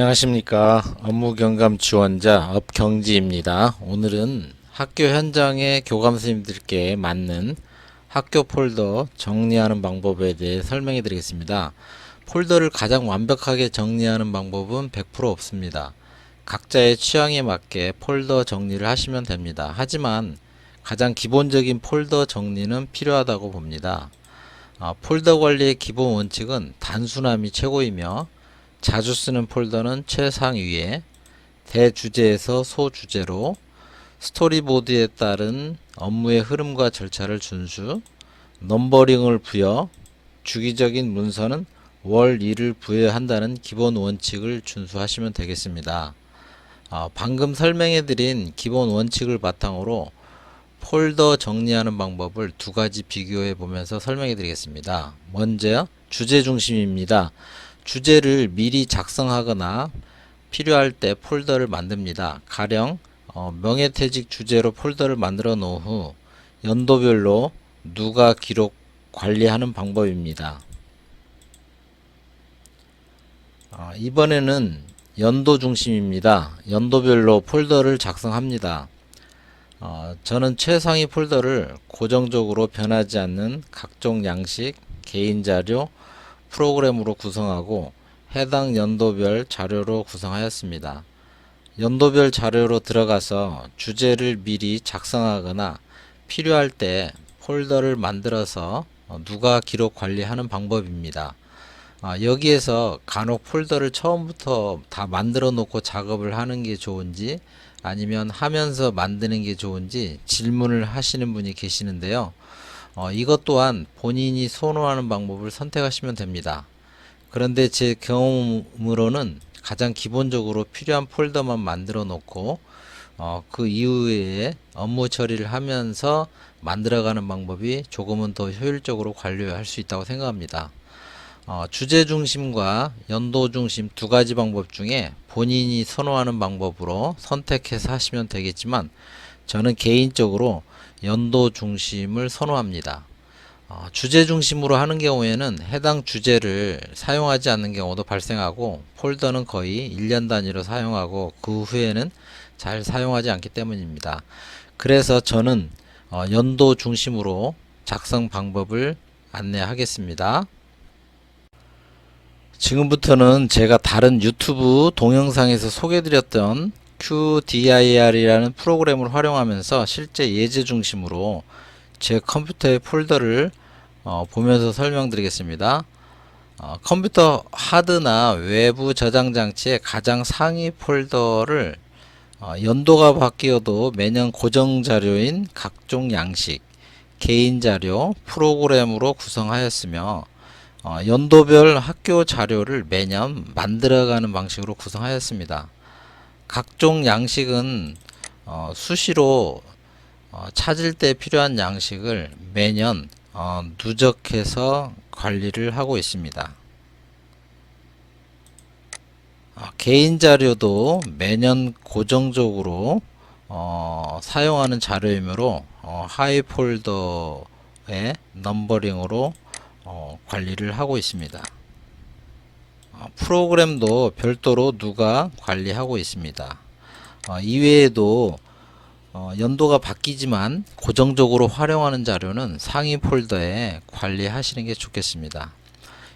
안녕하십니까. 업무 경감 지원자 업경지입니다. 오늘은 학교 현장의 교감 선생님들께 맞는 학교 폴더 정리하는 방법에 대해 설명해 드리겠습니다. 폴더를 가장 완벽하게 정리하는 방법은 100% 없습니다. 각자의 취향에 맞게 폴더 정리를 하시면 됩니다. 하지만 가장 기본적인 폴더 정리는 필요하다고 봅니다. 아, 폴더 관리의 기본 원칙은 단순함이 최고이며 자주 쓰는 폴더는 최상위에 대주제에서 소주제로 스토리보드에 따른 업무의 흐름과 절차를 준수 넘버링을 부여 주기적인 문서는 월 1을 부여한다는 기본 원칙을 준수하시면 되겠습니다. 아, 방금 설명해 드린 기본 원칙을 바탕으로 폴더 정리하는 방법을 두 가지 비교해 보면서 설명해 드리겠습니다. 먼저 주제 중심입니다. 주제를 미리 작성하거나 필요할 때 폴더를 만듭니다. 가령 어, 명예퇴직 주제로 폴더를 만들어 놓은 후 연도별로 누가 기록 관리하는 방법입니다. 어, 이번에는 연도 중심입니다. 연도별로 폴더를 작성합니다. 어, 저는 최상위 폴더를 고정적으로 변하지 않는 각종 양식, 개인 자료, 프로그램으로 구성하고 해당 연도별 자료로 구성하였습니다. 연도별 자료로 들어가서 주제를 미리 작성하거나 필요할 때 폴더를 만들어서 어, 누가 기록 관리하는 방법입니다. 아, 여기에서 간혹 폴더를 처음부터 다 만들어 놓고 작업을 하는 게 좋은지 아니면 하면서 만드는 게 좋은지 질문을 하시는 분이 계시는데요. 어, 이것 또한 본인이 선호하는 방법을 선택하시면 됩니다. 그런데 제 경험으로는 가장 기본적으로 필요한 폴더만 만들어 놓고 어, 그 이후에 업무 처리를 하면서 만들어가는 방법이 조금은 더 효율적으로 관리할 수 있다고 생각합니다. 어, 주제 중심과 연도 중심 두 가지 방법 중에 본인이 선호하는 방법으로 선택해서 하시면 되겠지만 저는 개인적으로 연도 중심을 선호합니다. 어, 주제 중심으로 하는 경우에는 해당 주제를 사용하지 않는 경우도 발생하고 폴더는 거의 1년 단위로 사용하고 그 후에는 잘 사용하지 않기 때문입니다. 그래서 저는 어, 연도 중심으로 작성 방법을 안내하겠습니다. 지금부터는 제가 다른 유튜브 동영상에서 소개드렸던 QDIR이라는 프로그램을 활용하면서 실제 예제 중심으로 제 컴퓨터의 폴더를 어, 보면서 설명드리겠습니다. 어, 컴퓨터 하드나 외부 저장 장치의 가장 상위 폴더를 어, 연도가 바뀌어도 매년 고정 자료인 각종 양식, 개인 자료, 프로그램으로 구성하였으며 어, 연도별 학교 자료를 매년 만들어가는 방식으로 구성하였습니다. 각종 양식은 어, 수시로 어, 찾을 때 필요한 양식을 매년 어, 누적해서 관리를 하고 있습니다. 어, 개인 자료도 매년 고정적으로 어, 사용하는 자료이므로 어, 하이 폴더의 넘버링으로 어, 관리를 하고 있습니다. 어, 프로그램도 별도로 누가 관리하고 있습니다. 어, 이외에도 어, 연도가 바뀌지만 고정적으로 활용하는 자료는 상위 폴더에 관리하시는 게 좋겠습니다.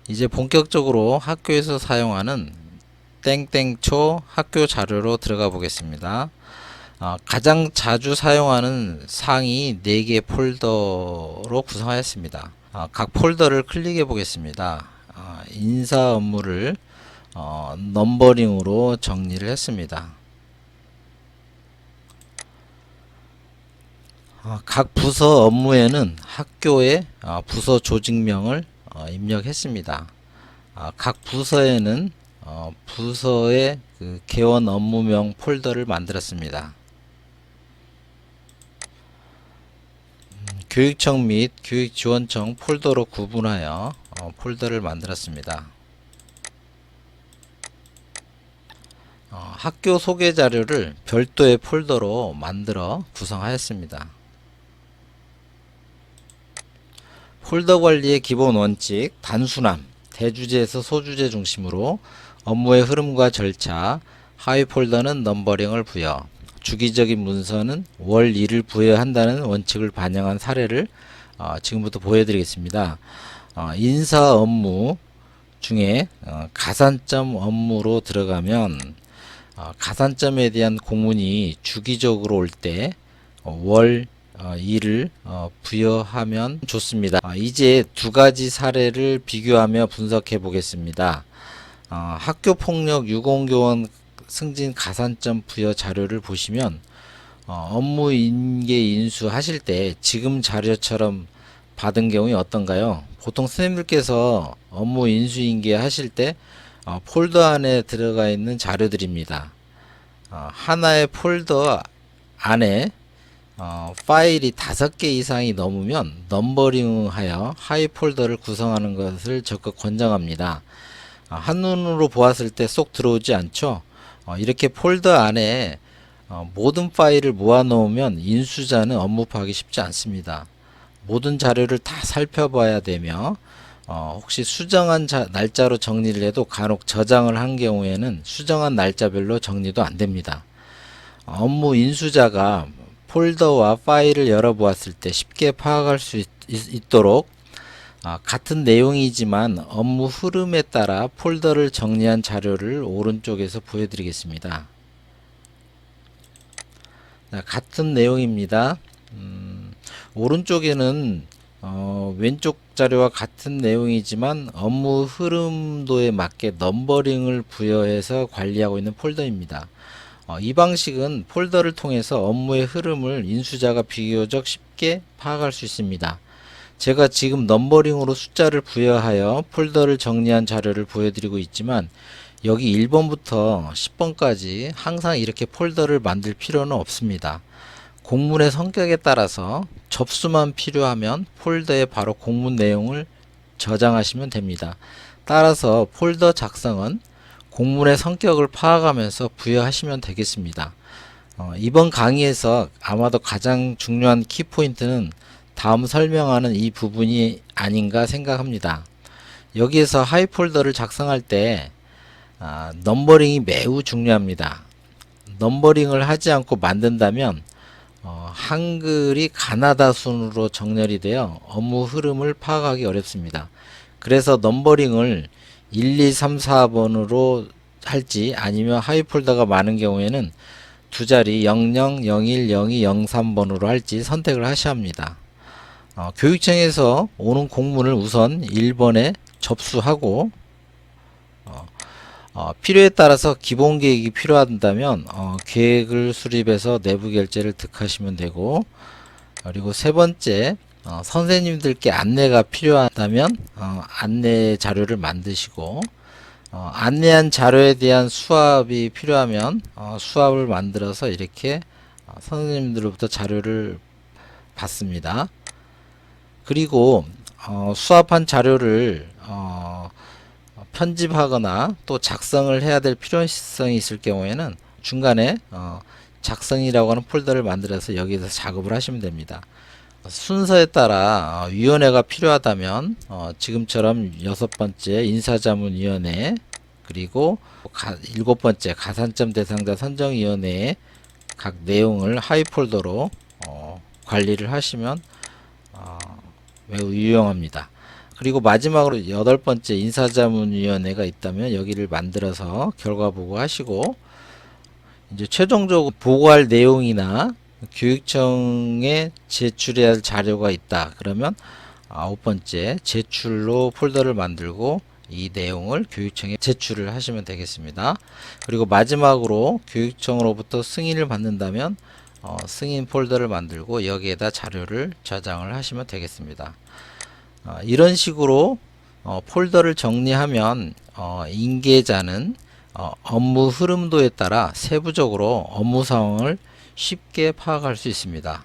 이제 본격적으로 학교에서 사용하는 땡땡초 학교 자료로 들어가 보겠습니다. 어, 가장 자주 사용하는 상위 4개 폴더로 구성하였습니다. 어, 각 폴더를 클릭해 보겠습니다. 어, 인사 업무를 어, 넘버링으로 정리를 했습니다. 어, 각 부서 업무에는 학교의 어, 부서 조직명을 어, 입력했습니다. 어, 각 부서에는 어, 부서의 그 개원 업무명 폴더를 만들었습니다. 음, 교육청 및 교육지원청 폴더로 구분하여 어, 폴더를 만들었습니다. 어, 학교 소개 자료를 별도의 폴더로 만들어 구성하였습니다. 폴더 관리의 기본 원칙, 단순함, 대주제에서 소주제 중심으로 업무의 흐름과 절차, 하위 폴더는 넘버링을 부여, 주기적인 문서는 월 1을 부여한다는 원칙을 반영한 사례를 어, 지금부터 보여드리겠습니다. 어, 인사 업무 중에 어, 가산점 업무로 들어가면 어, 가산점에 대한 공문이 주기적으로 올 때월 어, 일을 어, 부여하면 좋습니다. 아, 이제 두 가지 사례를 비교하며 분석해 보겠습니다. 어, 학교 폭력 유공교원 승진 가산점 부여 자료를 보시면 어, 업무 인계 인수 하실 때 지금 자료처럼 받은 경우에 어떤가요? 보통 선생님들께서 업무 인수 인계 하실 때 어, 폴더 안에 들어가 있는 자료들입니다. 어, 하나의 폴더 안에 어, 파일이 다섯 개 이상이 넘으면 넘버링하여 하위 폴더를 구성하는 것을 적극 권장합니다. 아, 한눈으로 보았을 때 쏙 들어오지 않죠. 어, 이렇게 폴더 안에 어, 모든 파일을 모아 놓으면 인수자는 업무 파악이 쉽지 않습니다. 모든 자료를 다 살펴봐야 되며 어, 혹시 수정한 자, 날짜로 정리를 해도 간혹 저장을 한 경우에는 수정한 날짜별로 정리도 안 됩니다. 어, 업무 인수자가 폴더와 파일을 열어보았을 때 쉽게 파악할 수 있, 도록 아, 같은 내용이지만 업무 흐름에 따라 폴더를 정리한 자료를 오른쪽에서 보여드리겠습니다. 자, 같은 내용입니다. 음, 오른쪽에는 어, 왼쪽 자료와 같은 내용이지만 업무 흐름도에 맞게 넘버링을 부여해서 관리하고 있는 폴더입니다. 어, 이 방식은 폴더를 통해서 업무의 흐름을 인수자가 비교적 쉽게 파악할 수 있습니다. 제가 지금 넘버링으로 숫자를 부여하여 폴더를 정리한 자료를 보여드리고 있지만 여기 1번부터 10번까지 항상 이렇게 폴더를 만들 필요는 없습니다. 공문의 성격에 따라서 접수만 필요하면 폴더에 바로 공문 내용을 저장하시면 됩니다. 따라서 폴더 작성은 공문의 성격을 파악하면서 부여하시면 되겠습니다. 어, 이번 강의에서 아마도 가장 중요한 키포인트는 다음 설명하는 이 부분이 아닌가 생각합니다. 여기에서 하이 폴더를 작성할 때 아, 넘버링이 매우 중요합니다. 넘버링을 하지 않고 만든다면 어, 한글이 가나다 순으로 정렬이 되어 업무 흐름을 파악하기 어렵습니다. 그래서 넘버링을 1, 2, 3, 4번으로 할지 아니면 하위 폴더가 많은 경우에는 두 자리 00, 01, 02, 03번으로 할지 선택을 하셔야 합니다. 어, 교육청에서 오는 공문을 우선 1번에 접수하고 어, 어, 필요에 따라서 기본 계획이 필요한다면 어, 계획을 수립해서 내부 결제를 득하시면 되고 그리고 세 번째 어, 선생님들께 안내가 필요하다면 어, 안내 자료를 만드시고 어, 안내한 자료에 대한 수합이 필요하면 어, 수합을 만들어서 이렇게 어, 선생님들로부터 자료를 받습니다. 그리고 어, 수합한 자료를 어, 편집하거나 또 작성을 해야 될 필요성이 있을 경우에는 중간에 어, 작성이라고 하는 폴더를 만들어서 여기에서 작업을 하시면 됩니다. 순서에 따라 어, 위원회가 필요하다면 어, 지금처럼 여섯 번째 인사자문위원회 그리고 가, 일곱 번째 가산점 대상자 선정위원회의 각 내용을 하위 폴더로 어, 관리를 하시면 어, 매우 유용합니다. 그리고 마지막으로 여덟 번째 인사자문위원회가 있다면 여기를 만들어서 결과 보고하시고 이제 최종적으로 보고할 내용이나 교육청에 제출해야 할 자료가 있다. 그러면 아홉 번째 제출로 폴더를 만들고 이 내용을 교육청에 제출을 하시면 되겠습니다. 그리고 마지막으로 교육청으로부터 승인을 받는다면 어, 승인 폴더를 만들고 여기에다 자료를 저장을 하시면 되겠습니다. 어, 이런 식으로 어, 폴더를 정리하면 어, 인계자는 어, 업무 흐름도에 따라 세부적으로 업무 상황을 쉽게 파악할 수 있습니다.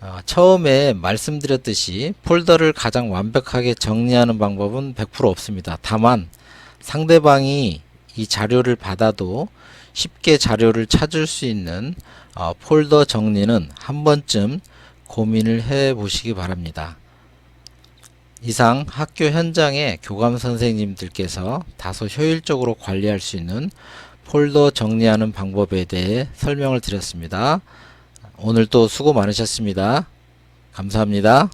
어, 처음에 말씀드렸듯이 폴더를 가장 완벽하게 정리하는 방법은 100% 없습니다. 다만 상대방이 이 자료를 받아도 쉽게 자료를 찾을 수 있는 어, 폴더 정리는 한 번쯤 고민을 해 보시기 바랍니다. 이상 학교 현장의 교감 선생님들께서 다소 효율적으로 관리할 수 있는 폴더 정리하는 방법에 대해 설명을 드렸습니다. 오늘 또 수고 많으셨습니다. 감사합니다.